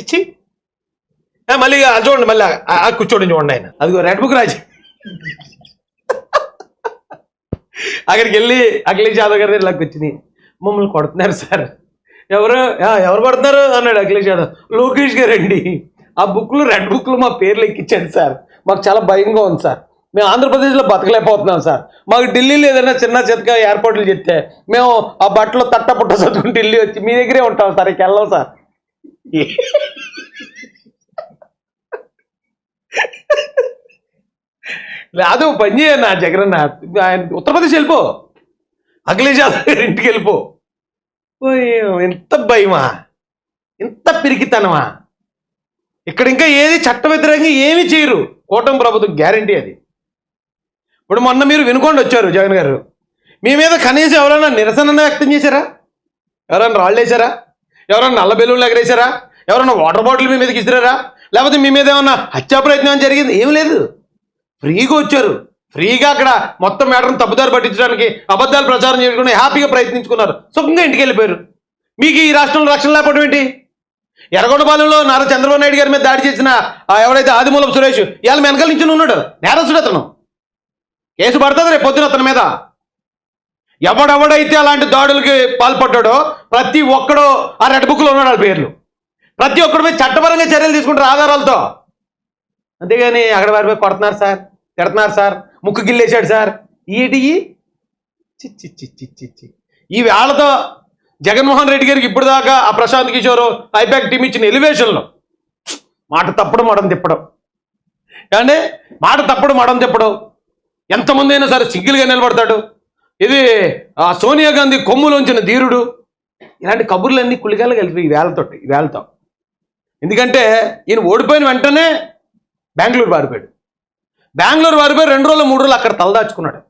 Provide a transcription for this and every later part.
చిచ్చి. మళ్ళీ అది చూడండి మళ్ళీ ఆ- కూర్చోండి చూడండి ఆయన. అదిగో రెడ్ బుక్ రాజు. అక్కడికి వెళ్ళి అఖిలేష్ యాదవ్ గారి ఇలా కూర్చుని మమ్మల్ని కొడుతున్నారు సార్. ఎవరు? ఎవరు కొడుతున్నారు? అన్నాడు అఖిలేష్ యాదవ్. లోకేష్ గారు అండి ఆ బుక్లు రెడ్ బుక్లు మా పేర్లు ఎక్కించాను సార్. మాకు చాలా భయంగా ఉంది సార్. మేము ఆంధ్రప్రదేశ్లో బతకలేకపోతున్నాం సార్. మాకు ఢిల్లీలో ఏదైనా చిన్న చితక ఏర్పాట్లు చెప్తే మేము ఆ బట్టలు తట్ట పుట్ట చదువుకుని ఢిల్లీ వచ్చి మీ దగ్గరే ఉంటాం సార్. ఇక వెళ్ళాం సార్. లేదు పని చేయన్న జగనన్న. ఆయన ఉత్తరప్రదేశ్ వెళ్ళిపో. అఖిలేష్ యాదవ్ గారి ఇంటికి వెళ్ళిపో. ఎంత భయమా. ఎంత పిరికితనమా. ఇక్కడ ఇంకా ఏది చట్ట వ్యతిరేకంగా ఏమి చేయరు. కూటమి ప్రభుత్వం గ్యారంటీ అది. ఇప్పుడు మొన్న మీరు వినుకోండి వచ్చారు జగన్ గారు. మీ మీద కనీసం ఎవరైనా నిరసన వ్యక్తం చేశారా? ఎవరైనా రాళ్ళు వేశారా? ఎవరైనా నల్ల బెలూన్లు ఎగరేశారా? ఎవరైనా వాటర్ బాటిల్ మీ మీదకి ఇసిరారా? లేకపోతే మీ మీద ఏమన్నా హత్యా ప్రయత్నం జరిగింది? ఏం లేదు. ఫ్రీగా వచ్చారు. ఫ్రీగా అక్కడ మొత్తం మేటర్ని తప్పుదారి పట్టించడానికి అబద్ధాలు ప్రచారం చేసుకుని హ్యాపీగా ప్రయత్నించుకున్నారు. సుఖంగా ఇంటికి వెళ్ళిపోయారు. మీకు ఈ రాష్ట్రంలో రక్షణ లేకపోవడం ఏంటి? ఎర్రగొండపాలెంలో నారా చంద్రబాబు నాయుడు గారి మీద దాడి చేసిన ఎవరైతే ఆదిమూలం సురేష్ ఇవాళ వెనకాల నుంచి ఉన్నాడు. నేరస్తుడు అతను. కేసు పడుతుంది రేపు పొద్దున అతని మీద. ఎవడెవడైతే అలాంటి దాడులకి పాల్పడ్డాడో ప్రతి ఒక్కడో ఆ రెడ్ బుక్లో ఉన్నాడు వాళ్ళ పేర్లు. ప్రతి ఒక్కడి మీద చట్టపరంగా చర్యలు తీసుకుంటారు ఆధారాలతో. అంతేగాని అక్కడ వారి మీద కొడుతున్నారు సార్ తిడుతున్నారు సార్ ముక్కు గిల్లేశాడు సార్. ఈటి చి చి చి ఈ వేళతో జగన్మోహన్ రెడ్డి గారికి ఇప్పుడు దాకా ఆ ప్రశాంత్ కిషోర్ ఐపాక్ టీం ఇచ్చిన ఎలివేషన్లో. మాట తప్పడం మడం తిప్పడం. కానీ మాట తప్పడం మడం తిప్పడం. ఎంతమంది అయినా సరే సింగిల్గా నిలబడతాడు. ఇది ఆ సోనియా గాంధీ కొమ్ములోంచిన ధీరుడు. ఇలాంటి కబుర్లన్నీ కులిగాలు కలిపి ఈ వేలతో ఈ వేళతో ఎందుకంటే ఈయన ఓడిపోయిన వెంటనే బెంగళూరు పారిపోయాడు బెంగళూరు పారిపోయి రెండు రోజులు మూడు రోజులు అక్కడ తలదాచుకున్నాడు.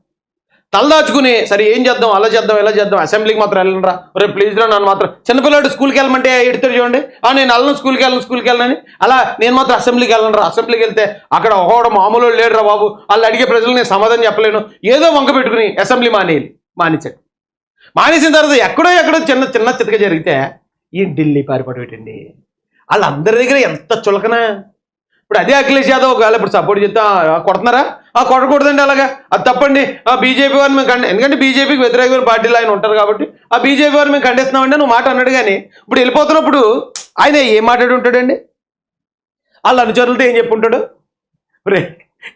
తలదాచుకుని సరే ఏం చేద్దాం? అలా చేద్దాం ఎలా చేద్దాం? అసెంబ్లీకి మాత్రం వెళ్ళనరా? రేపు ప్లీజ్ రా నన్ను మాత్రం చిన్నపిల్లాడు స్కూల్కి వెళ్ళమంటే ఎడుతారు చూడండి. ఆ నేను వెళ్ళను స్కూల్కి వెళ్ళను స్కూల్కి వెళ్ళనని అలా నేను మాత్రం అసెంబ్లీకి వెళ్ళండిరా అసెంబ్లీకి వెళ్తే అక్కడ ఒకడు మామూలు లేడురా బాబు. వాళ్ళు అడిగే ప్రజలు నేను సమాధానం చెప్పలేను. ఏదో వంక పెట్టుకుని అసెంబ్లీ మానేయాలి మానేశాడు. మానేసిన తర్వాత ఎక్కడో ఎక్కడో చిన్న చిన్న చితక జరిగితే ఈ ఢిల్లీ పారిపోవడం వాళ్ళందరి దగ్గర ఎంత చులకన? ఇప్పుడు అదే అఖిలేష్ యాదవ్ ఒకవేళ ఇప్పుడు సపోర్ట్ చేస్తా కొడుతున్నారా? ఆ కొట్టకూడదండి అలాగా. అది తప్పండి. ఆ బీజేపీ వారిని మేము కండి ఎందుకంటే బీజేపీకి వ్యతిరేకమైన పార్టీలు ఆయన ఉంటారు కాబట్టి ఆ బీజేపీ వారిని మేము ఖండిస్తున్నామండి నువ్వు మాట అన్నాడు కానీ ఇప్పుడు వెళ్ళిపోతున్నప్పుడు ఆయన ఏం మాట్లాడి ఉంటాడండి వాళ్ళ అనుచరులతో ఏం చెప్పుంటాడు? రే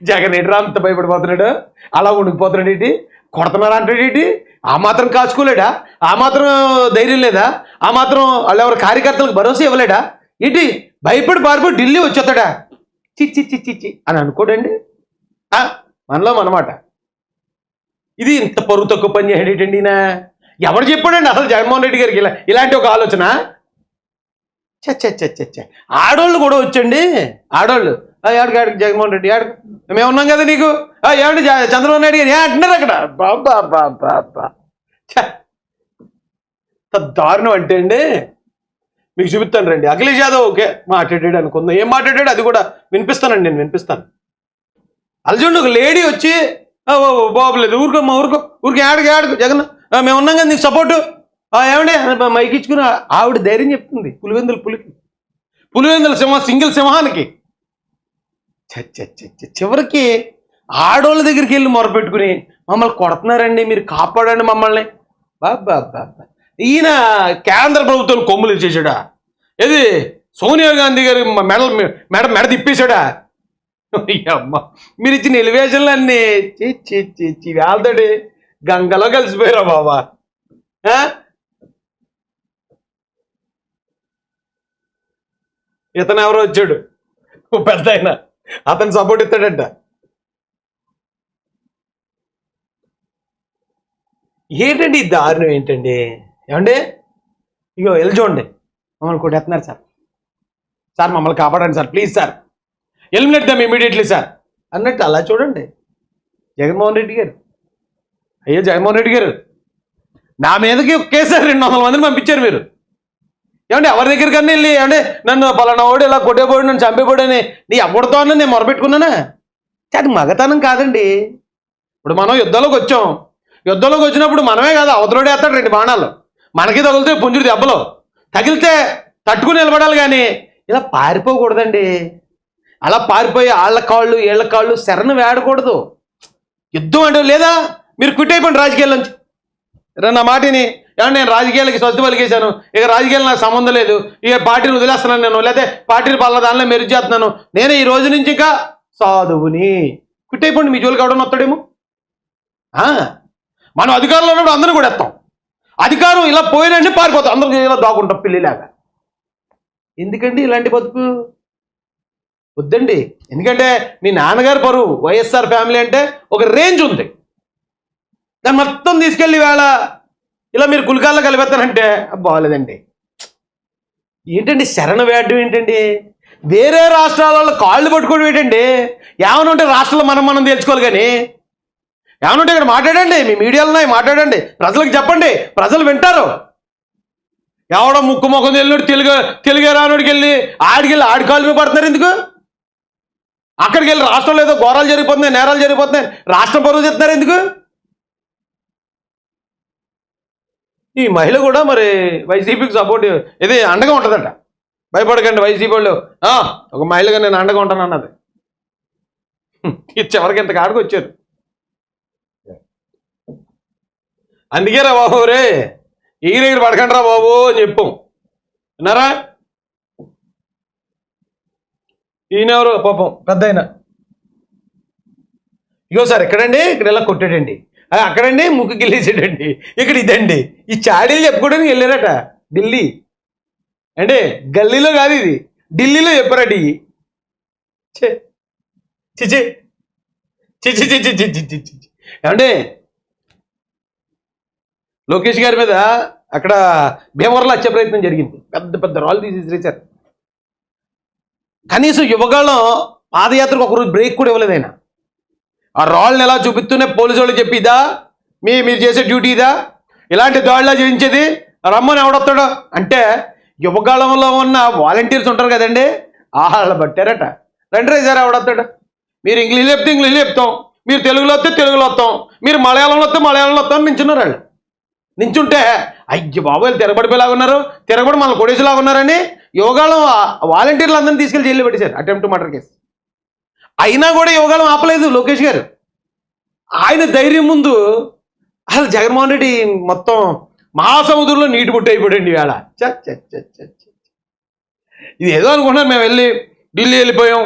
జగన్ ఏంటి అంత భయపడిపోతున్నాడు? అలా ఉండిపోతున్నాడు ఏంటి? కొడుతున్నాడు అంటాడు ఏంటి? ఆ మాత్రం కాచుకోలేడా? ఆ మాత్రం ధైర్యం లేదా? ఆ మాత్రం వాళ్ళు ఎవరి కార్యకర్తలకు భరోసా ఇవ్వలేడా? ఏంటి? భయపడి పారిపోయి ఢిల్లీ వచ్చేస్తాడా? చిచ్చి చిచ్చి చిచ్చి అని అనుకోడండి. మనలో మనమాట. ఇది ఇంత పరువు తక్కువ పని చేయడేటండి నా ఎవరు చెప్పాడండి అసలు జగన్మోహన్ రెడ్డి గారికి ఇలా ఇలాంటి ఒక ఆలోచన? చచ్చ ఆడోళ్ళు కూడా వచ్చండి. ఆడోళ్ళు. ఆ, ఏడకి జగన్మోహన్ రెడ్డి ఏడకి మేము ఉన్నాం కదా నీకు? ఆ, ఏమండి చంద్రబాబు నాయుడు గారు. ఏ అంటున్నారు అక్కడ? బాబా బాబా బా దారుణం అంటే అండి మీకు చూపిస్తాను రండి. అఖిలేష్ యాదవ్ ఓకే మాట్లాడాడు అనుకుందాం. ఏం మాట్లాడాడు? అది కూడా వినిపిస్తానండి నేను వినిపిస్తాను. అల్జుండి ఒక లేడీ వచ్చి బాబులేదు ఊరుకో మా ఊరుకో ఊరికి ఆడకు ఆడకు జగన్ మేము ఉన్నాం కదా నీకు సపోర్టు ఏమండి? మైకి ఇచ్చుకుని ఆవిడ ధైర్యం చెప్తుంది పులివెందుల పులికి. పులివెందుల సింహ సింగిల్ సింహానికి. చివరికి ఆడోళ్ళ దగ్గరికి వెళ్ళి మొరపెట్టుకుని మమ్మల్ని కొడుతున్నారండి మీరు కాపాడండి మమ్మల్ని. బాబా బాబా ఈయన కేంద్ర ప్రభుత్వం కొమ్ములు ఇచ్చేసాడా ఏది? సోనియా గాంధీ గారి మెడ మెడ మెడ తిప్పేశాడా? అమ్మ మీరు ఇచ్చిన ఎలివేషన్లు అన్నీ చి చి చి చి గంగలో కలిసిపోయారా బాబా? ఇతను ఎవరో వచ్చాడు. పెద్ద ఆయన. అతను సపోర్ట్ ఇస్తాడంట. ఏంటండి ఈ దారుణం ఏంటండి? ఏమండి? ఇగో వెళ్ళి చూడండి. మమ్మల్ని కొట్టేస్తున్నారు సార్. సార్ మమ్మల్ని కాపాడండి sir. Please sir. Eliminate them immediately sir. అన్నట్టు అలా చూడండి. జగన్మోహన్ రెడ్డి గారు. అయ్యో జగన్మోహన్ రెడ్డి గారు. నా మీదకి ఒకేసారి రెండు వందల మందిని పంపించారు మీరు. ఏమంటే ఎవరి దగ్గరికన్నా వెళ్ళి ఏమంటే నన్ను పలానా ఓడి ఇలా కొట్టేపోడు నన్ను చంపేపోడు అని నీ ఎవరితో అన్న నేను మొరపెట్టుకున్నానా? అది మగతనం కాదండి. ఇప్పుడు మనం యుద్ధంలోకి వచ్చాం. యుద్ధంలోకి వచ్చినప్పుడు మనమే కాదు అవతలోడే వేస్తాడు రెండు బాణాలు. మనకి తగిలితే పుంజుడు దెబ్బలు. తగిలితే తట్టుకుని నిలబడాలి కానీ ఇలా పారిపోకూడదండి. అలా పారిపోయి వాళ్ళ కాళ్ళు వీళ్ళ కాళ్ళు శరణు వేడకూడదు. యుద్ధం అంటే లేదా? మీరు క్విట్ అయిపోండి రాజకీయాల నుంచి. నా మాటిని. ఏమన్నా నేను రాజకీయాలకి స్వస్తి పలికేశాను. ఇక రాజకీయాలు నాకు సంబంధం లేదు. ఇక పార్టీని వదిలేస్తున్నాను నేను. లేకపోతే పార్టీని పల్ల దానిలో మెరుగు చేస్తున్నాను. నేను ఈ రోజు నుంచి ఇంకా సాధువుని. క్విట్ అయిపోండి మీ జోలికి ఎవడన్నా వస్తాడేమో? మనం అధికారంలో ఉన్నప్పుడు అందరూ కూడా ఎత్తాం. అధికారం ఇలా పోయినండి పారిపోతాం. అందరూ ఇలా దాక్కుంటాం పిల్లిలాగా. ఎందుకండి ఇలాంటి బతుకు? వద్దండి. ఎందుకంటే మీ నాన్నగారు పరువు వైఎస్ఆర్ ఫ్యామిలీ అంటే ఒక రేంజ్ ఉంది. దాన్ని మొత్తం తీసుకెళ్ళి వేళ ఇలా మీరు గులికాల్లో కలిపేస్తానంటే బాగాలేదండి ఏంటండి శరణ వేయడం ఏంటండి? వేరే రాష్ట్రాలలో కాళ్ళు పట్టుకోవడం ఏంటండి? ఏమైనా ఉంటే రాష్ట్రంలో మనం మనం తెలుసుకోవాలి కానీ. ఏమైనా ఉంటే ఇక్కడ మాట్లాడండి మీ మీడియాలో మాట్లాడండి. ప్రజలకు చెప్పండి ప్రజలు వింటారు. ఎవడో ముక్కు ముఖం వెళ్ళినట్టు తెలుగు తెలుగు రానుడికి వెళ్ళి ఆడికి వెళ్ళి ఆడి కాళ్ళు పడుతున్నారు ఎందుకు? అక్కడికి వెళ్ళి రాష్ట్రంలో ఏదో ఘోరాలు జరిగిపోతున్నాయి నేరాలు జరిగిపోతున్నాయి. రాష్ట్రం పరువు చెప్తున్నారు ఎందుకు? ఈ మహిళ కూడా మరి వైసీపీకి సపోర్ట్ ఇది అండగా ఉంటుందట. భయపడకండి వైసీపీ వాళ్ళు. ఒక మహిళగా నేను అండగా ఉంటాను అన్నది. హ్మ్, చివరికి ఇంత కాడికి వచ్చారు. అందుకేరా బాబు రే ఈ దగ్గర పడకండి రా బాబు అని చెప్పాం. విన్నారా? ఈయనెవరు? పాపం పెద్ద ఆయన ఇగో సార్ ఎక్కడండి? ఇక్కడ ఇలా కొట్టాడండి అక్కడండి ముక్కు గిల్లేసాడండి ఇక్కడ ఇదండి. ఈ చాడీలు చెప్పుకోవడానికి వెళ్ళారట ఢిల్లీ. అంటే గల్లీలో కాదు ఇది. ఢిల్లీలో చెప్పారట ఇవి ఛే చిచి చిచి చిచి చిచి చిచి ఏమంటే లోకేష్ గారి మీద అక్కడ భీమవరంలో వచ్చే ప్రయత్నం జరిగింది. పెద్ద పెద్ద రాళ్ళు తీసి విసిరేశారు కనీసం యువగాళ్ళం పాదయాత్రకు ఒకరోజు బ్రేక్ కూడా ఇవ్వలేదు ఆయన. ఆ రాళ్ళని ఎలా చూపిస్తూనే పోలీసు వాళ్ళు చెప్పిదా మీ మీరు చేసే డ్యూటీ ఇదా? ఇలాంటి దాడిలా చేయించేది రమ్మని ఎవడొస్తాడు? అంటే యువకాలంలో ఉన్న వాలంటీర్స్ ఉంటారు కదండి వాళ్ళు పట్టారట. రండి సార్ ఎవడొస్తాడు? మీరు ఇంగ్లీష్ చెప్తే ఇంగ్లీష్ చెప్తాం మీరు తెలుగులో వస్తే తెలుగులో వస్తాం మీరు మలయాళంలో వస్తే మలయాళంలో వస్తాం నించున్నారు వాళ్ళు. నించుంటే అయ్య బాబోయ్ తిరగబడిపోయేలాగా ఉన్నారు తిరగబడి మన కొడేసేలాగా ఉన్నారని యోగాలం వాలంటీర్లు అందరినీ తీసుకెళ్ళి జైల్లో పెట్టేశారు అటెంప్ట్ మర్డర్ కేసు. అయినా కూడా యోగాలం ఆపలేదు లోకేష్ గారు. ఆయన ధైర్యం ముందు అసలు జగన్మోహన్ రెడ్డి మొత్తం మహాసముద్రంలో నీటి బుట్ట అయిపోయాడండి వేళ చ ఇది ఏదో అనుకున్నారు మేము వెళ్ళి ఢిల్లీ వెళ్ళిపోయాం.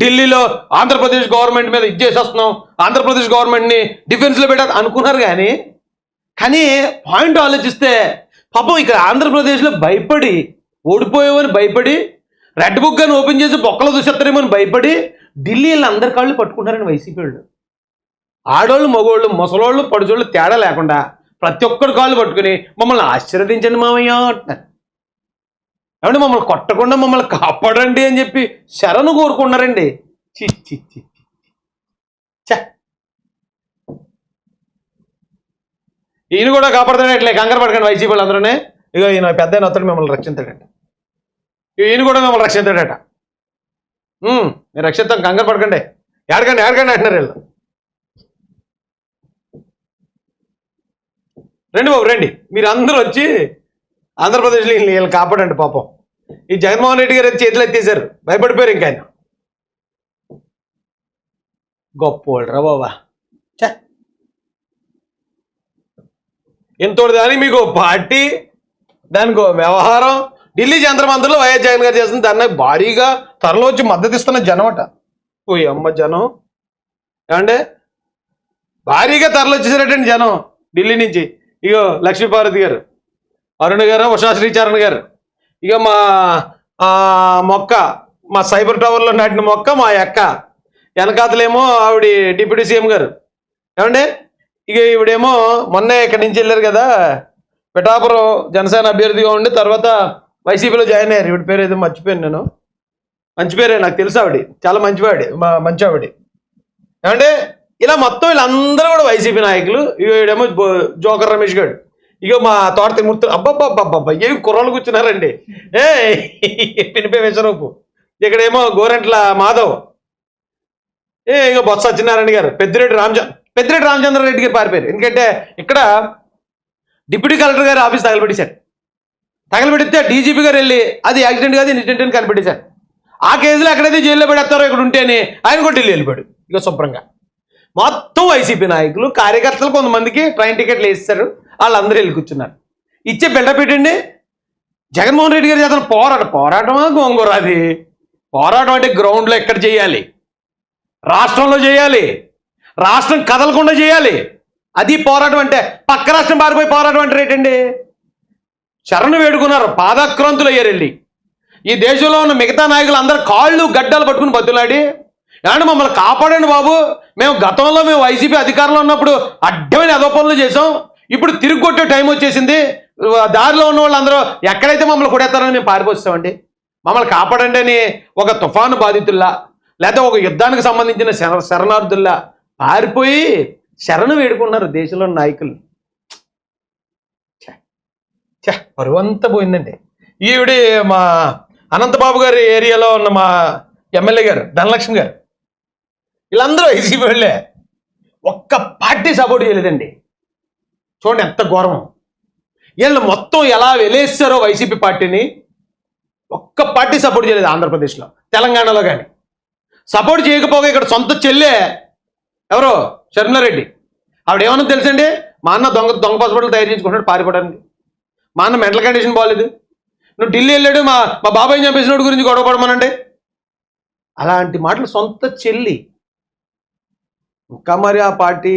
ఢిల్లీలో ఆంధ్రప్రదేశ్ గవర్నమెంట్ మీద ఇచ్చేసేస్తున్నాం ఆంధ్రప్రదేశ్ గవర్నమెంట్ని డిఫెన్స్లో పెట్టారు అనుకున్నారు కానీ కానీ పాయింట్ ఆలోచిస్తే పాపం ఇక్కడ ఆంధ్రప్రదేశ్లో భయపడి ఓడిపోయామని భయపడి రెడ్ బుక్ అని ఓపెన్ చేసి బొక్కలు చూసేస్తారేమో అని భయపడి ఢిల్లీ వెళ్ళి అందరి కాళ్ళు పట్టుకుంటారని వైసీపీ వాళ్ళు. ఆడోళ్ళు మగోళ్ళు ముసలోళ్ళు పడుచోళ్ళు తేడా లేకుండా ప్రతి ఒక్కరు కాళ్ళు పట్టుకుని మమ్మల్ని ఆశీర్వదించండి మామయ్య అంటున్నారు. ఏమంటే మమ్మల్ని కొట్టకుండా మమ్మల్ని కాపాడండి అని చెప్పి శరణు కోరుకున్నారండి చి చి చి ఛ. ఈయన కూడా కాపాడుతాడు ఇట్లా కంగారు పడకండి వైసీపీ వాళ్ళందరూనే. ఇక ఈయన పెద్ద అతడు మిమ్మల్ని రక్షించాడట. ఈయన కూడా మిమ్మల్ని రక్షించాడట. ఉమ్, మీరు రక్షిస్తాం కంగారు పడకండి. ఏడకండి ఏడకండి అంటున్నారు వీళ్ళు. రండి బాబు రండి. మీరు అందరూ వచ్చి ఆంధ్రప్రదేశ్లో వీళ్ళని కాపాడండి పాపం. ఈ జగన్మోహన్ రెడ్డి గారు చేతులు ఎత్తేసారు భయపడిపోయారు ఇంకా ఆయన. గొప్పోడు రా బాబా. ఎంతో దానికి మీకు పార్టీ దానికి వ్యవహారం ఢిల్లీ జంతరమంతలో వైఎస్ జగన్ గారు చేస్తుంది దాన్ని భారీగా త్వరలో వచ్చి మద్దతు ఇస్తున్న జనం అట. ఓ అమ్మ జనం. ఏమంటే భారీగా తరలి జనం ఢిల్లీ నుంచి. ఇగో లక్ష్మీపార్వతి గారు అరుణ్ గారు ఉషా శ్రీచరణ్ గారు. ఇక మా మొక్క మా సైబర్ టవర్లో నాటిన మొక్క మా అక్క. వెనకాతలేమో ఆవిడ డిప్యూటీ సీఎం గారు. ఏమండి? ఇక ఈవిడేమో మొన్నే ఇక్కడి నుంచి వెళ్ళారు కదా పిఠాపురం జనసేన అభ్యర్థిగా ఉండి తర్వాత వైసీపీలో జాయిన్ అయ్యారు. ఈవిడ పేరు ఏదో మర్చిపోయాను నేను. మంచి పేరే నాకు తెలుసు ఆవిడ. చాలా మంచివాడి మా మంచి ఆవిడ. ఏమంటే ఇలా మొత్తం వీళ్ళందరూ కూడా వైసీపీ నాయకులు. ఇవేమో జోకర్ రమేష్ గారు ఇగో మా తోట తిమూర్తి అబ్బబ్బబ్బబ్బబ్బ ఏం కుర్రలు కూర్చున్నారండి? ఏ పినిపే విశ్వరూపు ఇక్కడేమో గోరెంట్ల మాధవ్. ఏ ఇక బొత్స సత్యనారాయణ గారు. పెద్దిరెడ్డి రామచంద్ర పెద్దిరెడ్డి రామచంద్రారెడ్డి గారు పారిపోయారు. ఎందుకంటే ఇక్కడ డిప్యూటీ కలెక్టర్ గారు ఆఫీస్ తగలబెట్టేశారు. తగలబెడితే డీజీపీ గారు వెళ్ళి అది యాక్సిడెంట్ కాదు ఇన్సిడెంట్ అని కనిపెట్టేశారు ఆ కేసులో ఎక్కడైతే జైల్లో పెడతారో ఇక్కడ ఉంటేనే ఆయన కూడా ఢిల్లీ వెళ్ళిపోయాడు ఇక శుభ్రంగా. మొత్తం వైసీపీ నాయకులు కార్యకర్తలు కొంతమందికి ట్రైన్ టికెట్లు వేస్తారు వాళ్ళందరూ వెళ్ళి కూర్చున్నారు. ఇచ్చే బిల్డప్ పెట్టండి జగన్మోహన్ రెడ్డి గారి చేతన పోరాటం పోరాటమా గోంగూర అది? పోరాటం అంటే గ్రౌండ్లో ఎక్కడ చేయాలి? రాష్ట్రంలో చేయాలి? రాష్ట్రం కదలకుండా చేయాలి? అది పోరాటం అంటే పక్క రాష్ట్రం పారిపోయి పోరాటం అంటే ఏంటండి? శరణు వేడుకున్నారు పాదక్రాంతులు అయ్యారు వెళ్ళి ఈ దేశంలో ఉన్న మిగతా నాయకులు అందరు కాళ్ళు గడ్డలు పట్టుకుని బతులాడి ఏమంటే మమ్మల్ని కాపాడండి బాబు మేము గతంలో మేము వైసీపీ అధికారంలో ఉన్నప్పుడు అడ్డమైన అదో పనులు చేసాం ఇప్పుడు తిరిగి కొట్టే టైం వచ్చేసింది దారిలో ఉన్న వాళ్ళందరూ ఎక్కడైతే మమ్మల్ని కొడేస్తారని మేము పారిపోస్తామండి. మమ్మల్ని కాపాడండి అని ఒక తుఫాను బాధితుల్లా లేదా ఒక యుద్ధానికి సంబంధించిన శర శరణార్థుల్లా పారిపోయి శరణు వేడుకున్నారు దేశంలో నాయకులు. పరువంతా పోయిందండి. ఈవిడి మా అనంతబాబు గారి ఏరియాలో ఉన్న మా ఎమ్మెల్యే గారు ధనలక్ష్మి గారు. వీళ్ళందరూ వైసీపీ వెళ్ళే. ఒక్క పార్టీ సపోర్ట్ చేయలేదండి. చూడండి ఎంత ఘోరం. వీళ్ళు మొత్తం ఎలా వెలేస్తారో వైసీపీ పార్టీని ఒక్క పార్టీ సపోర్ట్ చేయలేదు ఆంధ్రప్రదేశ్లో తెలంగాణలో కానీ. సపోర్ట్ చేయకపోగా ఇక్కడ సొంత చెల్లె ఎవరో? షర్మిలారెడ్డి. ఆవిడ ఏమన్నా తెలుసండి? మా అన్న దొంగ దొంగ పాస్పోర్ట్లు తయారు చేసుకుంటున్నాడు పారిపోవడానికి. మా అన్న మెంటల్ కండిషన్ బాగాలేదు నువ్వు ఢిల్లీ వెళ్ళాడు మా మా బాబాయ్ చంపేసినోడి గురించి గొడవ పడమనండి అలాంటి మాటలు సొంత చెల్లి. ఇంకా మరి ఆ పార్టీ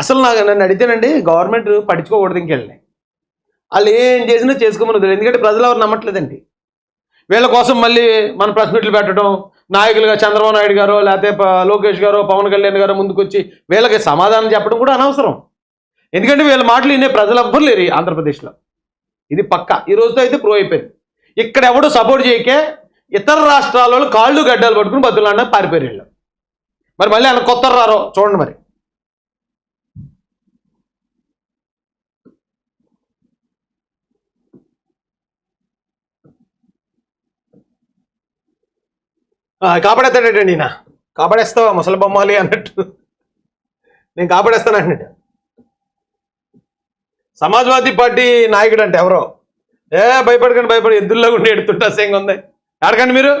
అసలు నాకు నన్ను అడిగితేనండి గవర్నమెంట్ పట్టించుకోకూడదు ఇంకెళ్ళి వాళ్ళు ఏం చేసినా చేసుకోమని వదిలేదు ఎందుకంటే ప్రజలు ఎవరు నమ్మట్లేదండి. వీళ్ళ కోసం మళ్ళీ మన ప్రెస్ మీట్లు పెట్టడం నాయకులుగా చంద్రబాబు నాయుడు గారు లేకపోతే లోకేష్ గారు పవన్ కళ్యాణ్ గారు ముందుకొచ్చి వీళ్ళకి సమాధానం చెప్పడం కూడా అనవసరం. ఎందుకంటే వీళ్ళ మాటలు వినే ప్రజలు ఎవ్వరు లేరు ఆంధ్రప్రదేశ్లో. ఇది పక్క. ఈ రోజుతో అయితే ప్రూవ్ అయిపోయింది. ఇక్కడ ఎవడు సపోర్ట్ చేయకే ఇతర రాష్ట్రాల వాళ్ళు కాళ్ళు గడ్డలు పట్టుకుని బతులాడినా పారిపోయారు వీళ్ళు. మరి మళ్ళీ ఆయన కొత్త రారో? చూడండి మరి. ఆ, కాపాడేస్తాడటండి ఈయన. కాపాడేస్తావా ముసలి బొమ్మాలి అన్నట్టు. నేను కాపాడేస్తాను అన్నట్టు సమాజ్వాదీ పార్టీ నాయకుడు అంటే ఎవరో? ఏ భయపడకండి భయపడి ఎద్దుల్లో ఉండి ఎడుతుంటా అసహ్యంగా ఉంది. ఆడకండి మీరు.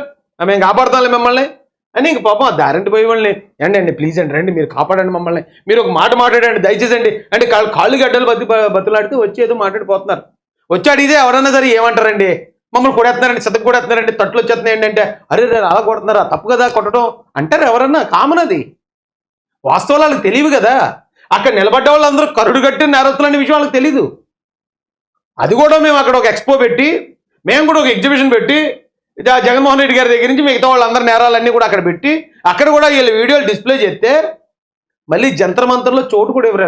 మేము కాపాడతాం మిమ్మల్ని. అని ఇంక పాపం ఆ పోయి వాళ్ళని అండి అండి ప్లీజ్ అండి రండి మీరు కాపాడండి మమ్మల్ని. మీరు ఒక మాట మాట్లాడండి దయచేసి అండి అంటే కాళ్ళు కాళ్ళు గడ్డలు బతి బతులాడితే వచ్చి ఏదో మాట్లాడిపోతున్నారు. వచ్చి అడిగితే ఎవరన్నా సరే ఏమంటారండి? మమ్మల్ని కొడేస్తున్నారండి చెత్తకు కొడేస్తున్నారండి తట్లు వచ్చేస్తున్నాయండి అంటే అరే రే అలా కొడుతున్నారా? తప్పు కదా కొట్టడం. అంటారు ఎవరన్నా? కామన్ అది. వాస్తవాలు వాళ్ళకి తెలియదు కదా. అక్కడ నిలబడ్డ వాళ్ళందరూ కరుడు కట్టి నేరస్తులు అనే విషయం వాళ్ళకి తెలీదు. అది కూడా మేము అక్కడ ఒక ఎక్స్పో పెట్టి మేము కూడా ఒక ఎగ్జిబిషన్ పెట్టి జగన్మోహన్ రెడ్డి గారి దగ్గర నుంచి మిగతా వాళ్ళందరి నేరాలన్నీ కూడా అక్కడ పెట్టి అక్కడ కూడా వీళ్ళ వీడియోలు డిస్ప్లే చేస్తే మళ్ళీ జంతర్ మంతర్లో చోటు కూడా ఇవ్వరు